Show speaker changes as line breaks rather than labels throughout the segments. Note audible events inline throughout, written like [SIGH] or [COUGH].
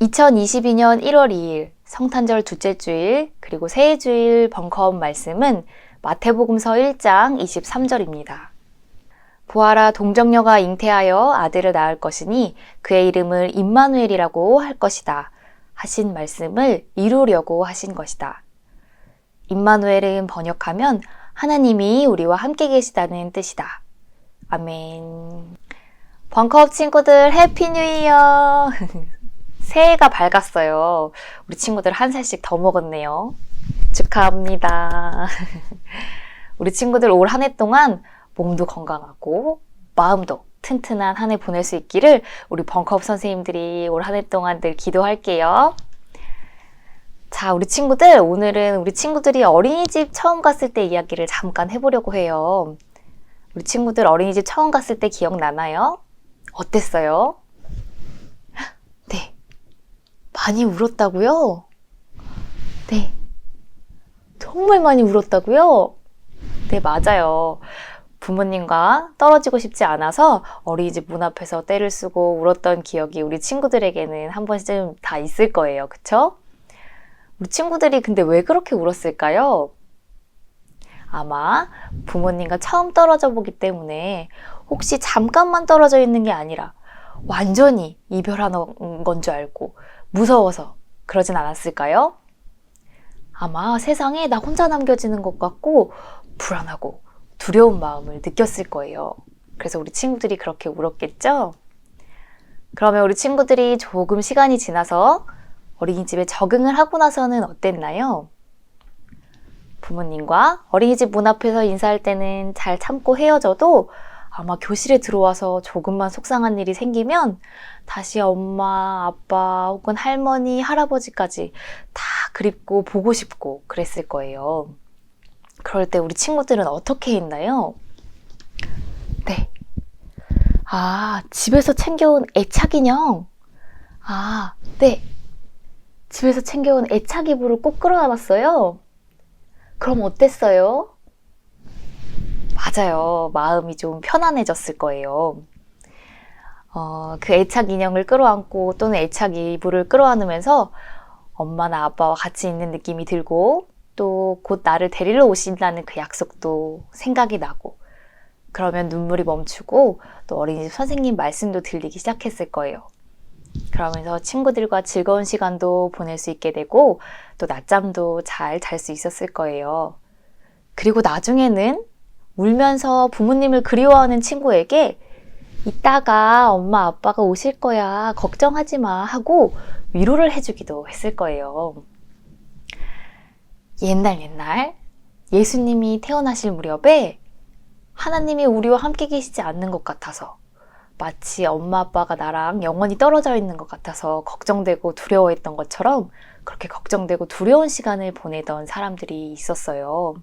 2022년 1월 2일 성탄절 둘째 주일 그리고 새해 주일 벙커업 말씀은 마태복음서 1장 23절입니다. 보아라 동정녀가 잉태하여 아들을 낳을 것이니 그의 이름을 임마누엘이라고 할 것이다. 하신 말씀을 이루려고 하신 것이다. 임마누엘은 번역하면 하나님이 우리와 함께 계시다는 뜻이다. 아멘. 벙커업 친구들 해피 뉴 이어! [LAUGHS] 새해가 밝았어요. 우리 친구들 한 살씩 더 먹었네요. 축하합니다. [LAUGHS] 우리 친구들 올 한 해 동안 몸도 건강하고 마음도 튼튼한 한 해 보낼 수 있기를 우리 벙커업 선생님들이 올 한 해 동안 늘 기도할게요. 자, 우리 친구들, 오늘은 우리 친구들이 어린이집 처음 갔을 때 이야기를 잠깐 해보려고 해요. 우리 친구들 어린이집 처음 갔을 때 기억나나요? 어땠어요? 네. 많이 울었다고요? 네. 정말 많이 울었다고요? 네, 맞아요. 부모님과 떨어지고 싶지 않아서 어린이집 문 앞에서 떼를 쓰고 울었던 기억이 우리 친구들에게는 한 번쯤 다 있을 거예요. 그쵸? 우리 친구들이 근데 왜 그렇게 울었을까요? 아마 부모님과 처음 떨어져 보기 때문에 혹시 잠깐만 떨어져 있는 게 아니라 완전히 이별하는 건 줄 알고 무서워서 그러진 않았을까요? 아마 세상에 나 혼자 남겨지는 것 같고 불안하고 두려운 마음을 느꼈을 거예요. 그래서 우리 친구들이 그렇게 울었겠죠? 그러면 우리 친구들이 조금 시간이 지나서 어린이집에 적응을 하고 나서는 어땠나요? 부모님과 어린이집 문 앞에서 인사할 때는 잘 참고 헤어져도 아마 교실에 들어와서 조금만 속상한 일이 생기면 다시 엄마, 아빠 혹은 할머니, 할아버지까지 다 그립고 보고 싶고 그랬을 거예요. 그럴 때 우리 친구들은 어떻게 했나요? 네. 아, 집에서 챙겨온 애착 인형. 아, 네. 집에서 챙겨온 애착 이불을 꼭 끌어안았어요. 그럼 어땠어요? 맞아요. 마음이 좀 편안해졌을 거예요. 어, 그 애착 인형을 끌어안고 또는 애착 이불을 끌어안으면서 엄마나 아빠와 같이 있는 느낌이 들고 또 곧 나를 데리러 오신다는 그 약속도 생각이 나고 그러면 눈물이 멈추고 또 어린이집 선생님 말씀도 들리기 시작했을 거예요. 그러면서 친구들과 즐거운 시간도 보낼 수 있게 되고 또 낮잠도 잘 잘 수 있었을 거예요. 그리고 나중에는 울면서 부모님을 그리워하는 친구에게 이따가 엄마 아빠가 오실 거야. 걱정하지 마. 하고 위로를 해주기도 했을 거예요. 옛날 옛날 예수님이 태어나실 무렵에 하나님이 우리와 함께 계시지 않는 것 같아서 마치 엄마 아빠가 나랑 영원히 떨어져 있는 것 같아서 걱정되고 두려워했던 것처럼 그렇게 걱정되고 두려운 시간을 보내던 사람들이 있었어요.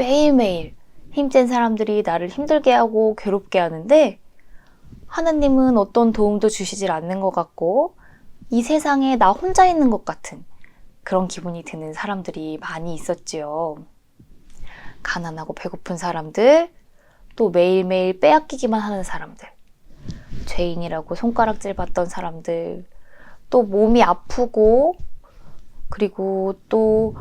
매일매일 힘센 사람들이 나를 힘들게 하고 괴롭게 하는데 하나님은 어떤 도움도 주시질 않는 것 같고 이 세상에 나 혼자 있는 것 같은 그런 기분이 드는 사람들이 많이 있었지요. 가난하고 배고픈 사람들, 또 매일매일 빼앗기기만 하는 사람들, 죄인이라고 손가락질 받던 사람들, 또 몸이 아프고, 그리고 또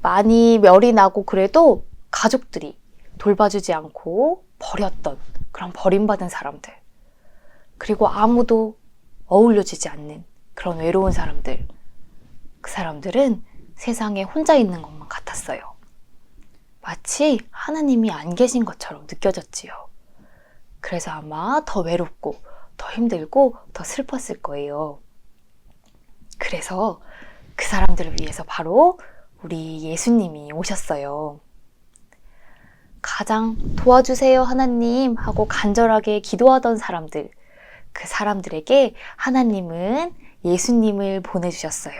많이 멸이 나고 그래도 가족들이 돌봐주지 않고 버렸던 그런 버림받은 사람들. 그리고 아무도 어울려지지 않는 그런 외로운 사람들. 그 사람들은 세상에 혼자 있는 것만 같았어요. 마치 하나님이 안 계신 것처럼 느껴졌지요. 그래서 아마 더 외롭고 더 힘들고 더 슬펐을 거예요. 그래서 그 사람들을 위해서 바로 우리 예수님이 오셨어요. 가장 도와주세요, 하나님 하고 간절하게 기도하던 사람들, 그 사람들에게 하나님은 예수님을 보내주셨어요.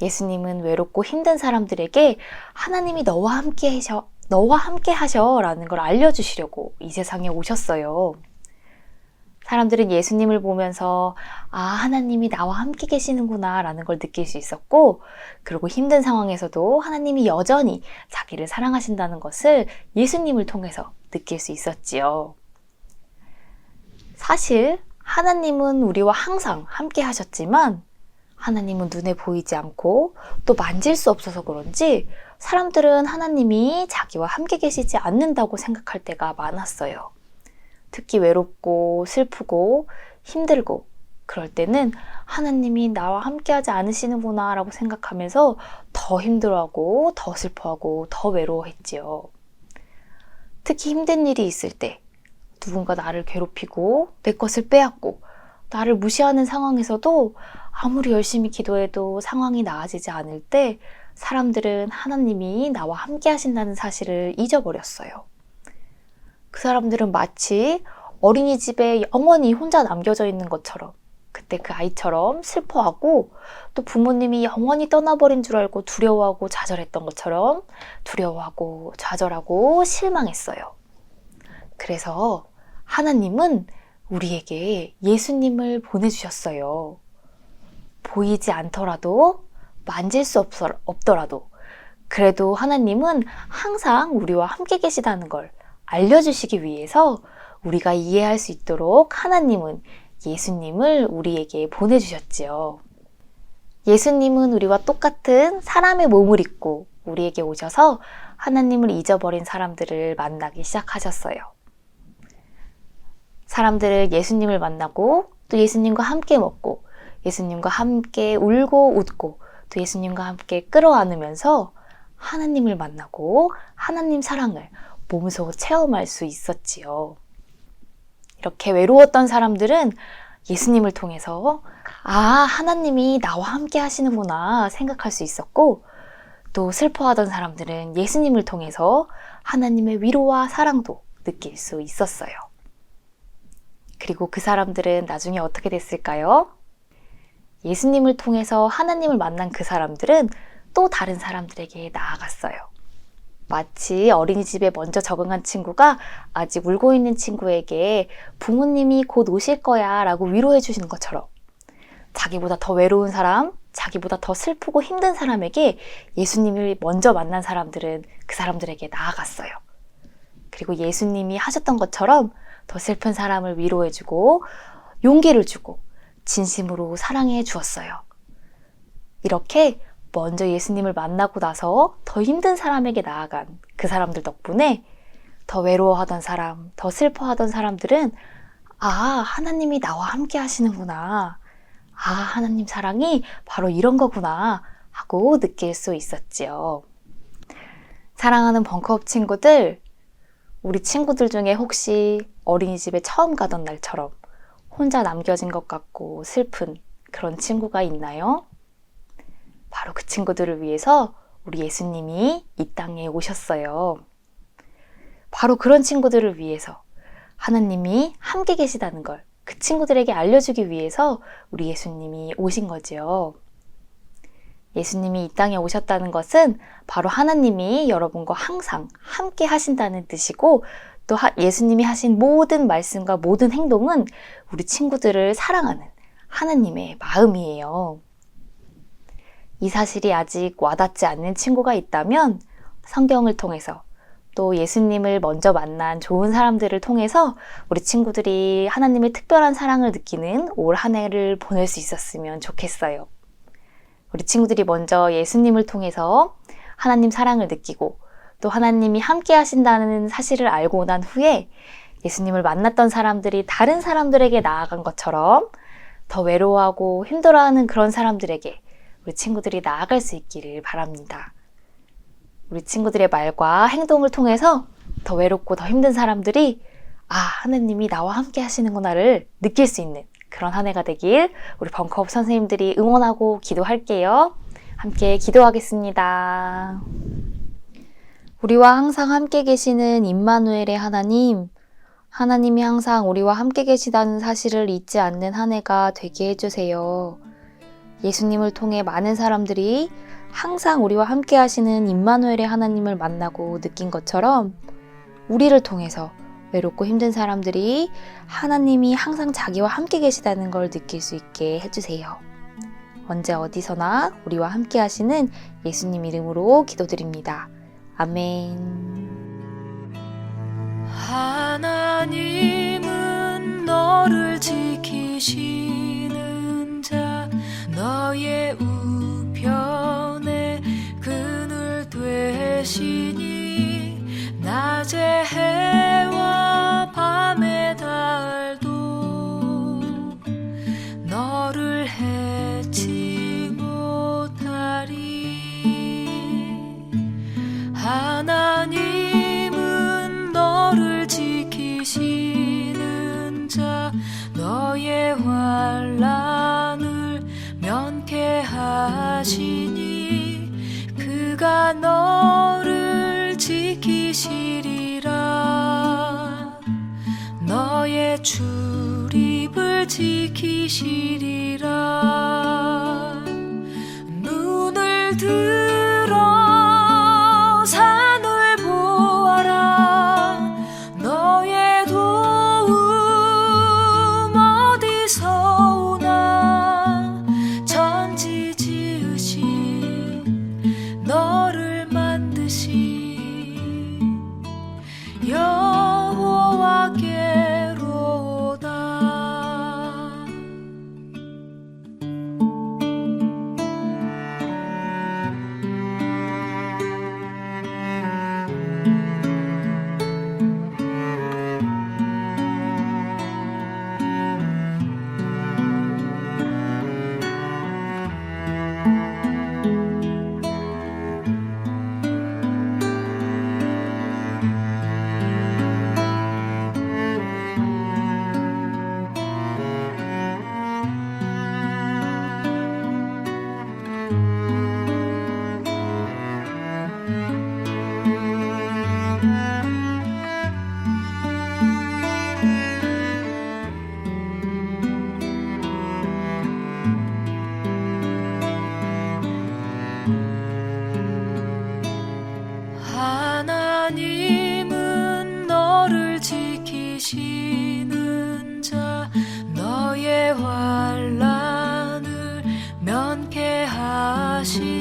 예수님은 외롭고 힘든 사람들에게 하나님이 너와 함께 하셔, 너와 함께 하셔 라는 걸 알려주시려고 이 세상에 오셨어요. 사람들은 예수님을 보면서 아, 하나님이 나와 함께 계시는구나 라는 걸 느낄 수 있었고, 그리고 힘든 상황에서도 하나님이 여전히 자기를 사랑하신다는 것을 예수님을 통해서 느낄 수 있었지요. 사실 하나님은 우리와 항상 함께 하셨지만 하나님은 눈에 보이지 않고 또 만질 수 없어서 그런지 사람들은 하나님이 자기와 함께 계시지 않는다고 생각할 때가 많았어요. 특히 외롭고 슬프고 힘들고 그럴 때는 하나님이 나와 함께하지 않으시는구나 라고 생각하면서 더 힘들어하고 더 슬퍼하고 더 외로워했지요. 특히 힘든 일이 있을 때 누군가 나를 괴롭히고 내 것을 빼앗고 나를 무시하는 상황에서도 아무리 열심히 기도해도 상황이 나아지지 않을 때 사람들은 하나님이 나와 함께 하신다는 사실을 잊어버렸어요. 그 사람들은 마치 어린이집에 영원히 혼자 남겨져 있는 것처럼 그때 그 아이처럼 슬퍼하고 또 부모님이 영원히 떠나버린 줄 알고 두려워하고 좌절했던 것처럼 두려워하고 좌절하고 실망했어요. 그래서 하나님은 우리에게 예수님을 보내주셨어요. 보이지 않더라도 만질 수 없- 없더라도 그래도 하나님은 항상 우리와 함께 계시다는 걸 알려주시기 위해서 우리가 이해할 수 있도록 하나님은 예수님을 우리에게 보내주셨지요. 예수님은 우리와 똑같은 사람의 몸을 입고 우리에게 오셔서 하나님을 잊어버린 사람들을 만나기 시작하셨어요. 사람들을 예수님을 만나고 또 예수님과 함께 먹고 예수님과 함께 울고 웃고 또 예수님과 함께 끌어안으면서 하나님을 만나고 하나님 사랑을 몸소 체험할 수 있었지요. 이렇게 외로웠던 사람들은 예수님을 통해서 아, 하나님이 나와 함께 하시는구나 생각할 수 있었고 또 슬퍼하던 사람들은 예수님을 통해서 하나님의 위로와 사랑도 느낄 수 있었어요. 그리고 그 사람들은 나중에 어떻게 됐을까요? 예수님을 통해서 하나님을 만난 그 사람들은 또 다른 사람들에게 나아갔어요. 마치 어린이집에 먼저 적응한 친구가 아직 울고 있는 친구에게 부모님이 곧 오실 거야 라고 위로해 주시는 것처럼 자기보다 더 외로운 사람, 자기보다 더 슬프고 힘든 사람에게 예수님을 먼저 만난 사람들은 그 사람들에게 나아갔어요. 그리고 예수님이 하셨던 것처럼 더 슬픈 사람을 위로해 주고 용기를 주고 진심으로 사랑해 주었어요. 이렇게 먼저 예수님을 만나고 나서 더 힘든 사람에게 나아간 그 사람들 덕분에 더 외로워하던 사람, 더 슬퍼하던 사람들은 아, 하나님이 나와 함께 하시는구나. 아, 하나님 사랑이 바로 이런 거구나. 하고 느낄 수 있었지요. 사랑하는 벙커업 친구들, 우리 친구들 중에 혹시 어린이집에 처음 가던 날처럼 혼자 남겨진 것 같고 슬픈 그런 친구가 있나요? 바로 그 친구들을 위해서 우리 예수님이 이 땅에 오셨어요. 바로 그런 친구들을 위해서 하나님이 함께 계시다는 걸 그 친구들에게 알려주기 위해서 우리 예수님이 오신 거지요. 예수님이 이 땅에 오셨다는 것은 바로 하나님이 여러분과 항상 함께 하신다는 뜻이고 또 하- 예수님이 하신 모든 말씀과 모든 행동은 우리 친구들을 사랑하는 하나님의 마음이에요. 이 사실이 아직 와닿지 않는 친구가 있다면 성경을 통해서 또 예수님을 먼저 만난 좋은 사람들을 통해서 우리 친구들이 하나님의 특별한 사랑을 느끼는 올 한 해를 보낼 수 있었으면 좋겠어요. 우리 친구들이 먼저 예수님을 통해서 하나님 사랑을 느끼고 또 하나님이 함께 하신다는 사실을 알고 난 후에 예수님을 만났던 사람들이 다른 사람들에게 나아간 것처럼 더 외로워하고 힘들어하는 그런 사람들에게 우리 친구들이 나아갈 수 있기를 바랍니다. 우리 친구들의 말과 행동을 통해서 더 외롭고 더 힘든 사람들이 아, 하느님이 나와 함께 하시는구나를 느낄 수 있는 그런 한 해가 되길 우리 벙커업 선생님들이 응원하고 기도할게요. 함께 기도하겠습니다. 우리와 항상 함께 계시는 임마누엘의 하나님, 하나님이 항상 우리와 함께 계시다는 사실을 잊지 않는 한 해가 되게 해주세요. 예수님을 통해 많은 사람들이 항상 우리와 함께 하시는 임마누엘의 하나님을 만나고 느낀 것처럼 우리를 통해서 외롭고 힘든 사람들이 하나님이 항상 자기와 함께 계시다는 걸 느낄 수 있게 해주세요. 언제 어디서나 우리와 함께 하시는 예수님 이름으로 기도드립니다. 아멘.
하나님은 너를 지키시 너의 우편에 그늘 되시니 하시니 그가 너를 지키시리라. 너의 출입을 지키시리라. 可惜